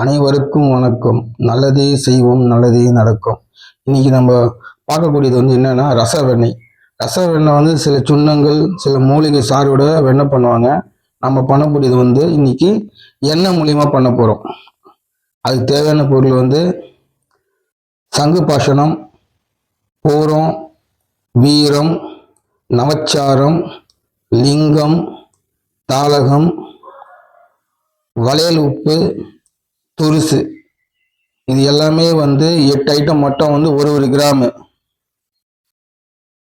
அனைவருக்கும் வணக்கம். நல்லதே செய்வோம் நல்லதே நடக்கும். இன்னைக்கு நம்ம பார்க்கக்கூடியது வந்து என்னன்னா ரச வெண்ணெய் ரச வெண்ணெய் வந்து சில சுண்ணங்கள் சில மூலிகை சாரோட வெண்ணெய் பண்ணுவாங்க. நம்ம பண்ணக்கூடியது வந்து இன்னைக்கு எண்ணெய் மூலியமா பண்ண போறோம். அதுக்கு தேவையான பொருள் வந்து சங்கு பாஷணம் பூரம் வீரம் நவச்சாரம் லிங்கம் தாளகம் வளையல் உப்பு துருசு. இது எல்லாமே வந்து எட்டு ஐட்டம் மட்டும் வந்து ஒரு ஒரு கிராமு.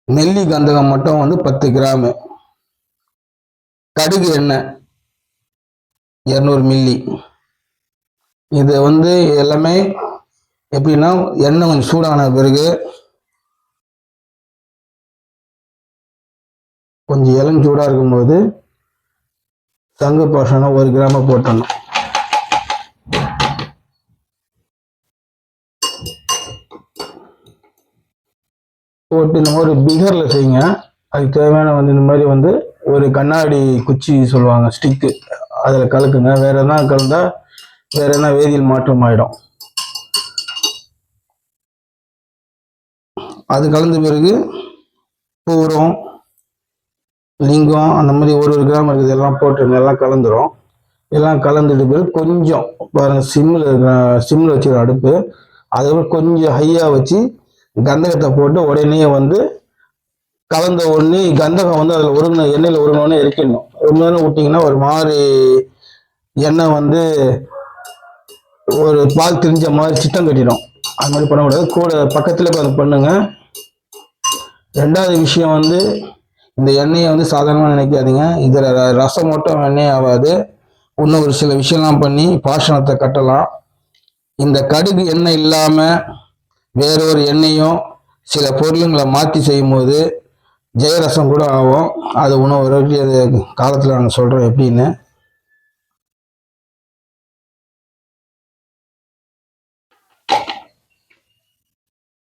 நெல்லி கந்தகம் மட்டும் வந்து பத்து கிராமு. கடுகு எண்ணெய் இரநூறு மில்லி இது வந்து எல்லாமே எப்படின்னா எண்ணெய் கொஞ்சம் சூடான பிறகு கொஞ்சம் இளஞ்சூடாக இருக்கும்போது சங்கு பாஷனம் ஒரு கிராம போட்டணும் போட்டு இந்த மாதிரி பிகரில் செய்யுங்க. அதுக்கு தேவையான வந்து இந்த மாதிரி வந்து ஒரு கண்ணாடி குச்சி சொல்லுவாங்க ஸ்டிக்கு அதில் கலக்குங்க. வேறு எதனா கலந்தால் வேறு எதனா வேதியியல் மாற்றம் ஆகிடும் அது கலந்த பிறகு பூரம் லிங்கம் அந்த மாதிரி ஒரு ஒரு கிராம் இருக்குது. எல்லாம் போட்டுருங்க எல்லாம் கலந்துரும். எல்லாம் கலந்துட்டு பிறகு கொஞ்சம் பாருங்கள் சிம்மில் சிம்மில் வச்சுருக்க அடுப்பு அதை கொஞ்சம் ஹையாக வச்சு கந்தகத்தை போட்டு உடனே வந்து கலந்த உடனே கந்தகம் வந்து அதில் உருகின எண்ணெயில் உருகினோடனே இருக்கணும் ரொம்ப நேரம் விட்டிங்கன்னா ஒரு மாதிரி எண்ணெய் வந்து ஒரு பால் திரிஞ்ச மாதிரி சித்தம் கட்டிடும். அது மாதிரி பண்ணக்கூடாது கூட பக்கத்தில் அதை பண்ணுங்க. ரெண்டாவது விஷயம் வந்து இந்த எண்ணெயை வந்து சாதாரணமாக நினைக்காதீங்க. இதில் ர- ரசம் மட்டும் எண்ணெய் ஆகாது. இன்னும் ஒரு சில விஷயம்லாம் பண்ணி பாஷணத்தை கட்டலாம். இந்த கடுகு எண்ணெய் இல்லாமல் வேறொரு எண்ணெயும் சில பொருளுங்களை மாற்றி செய்யும்போது ஜெயரசம் கூட ஆகும். அது உணவு அது காலத்தில் நாங்கள் சொல்கிறோம் எப்படின்னு.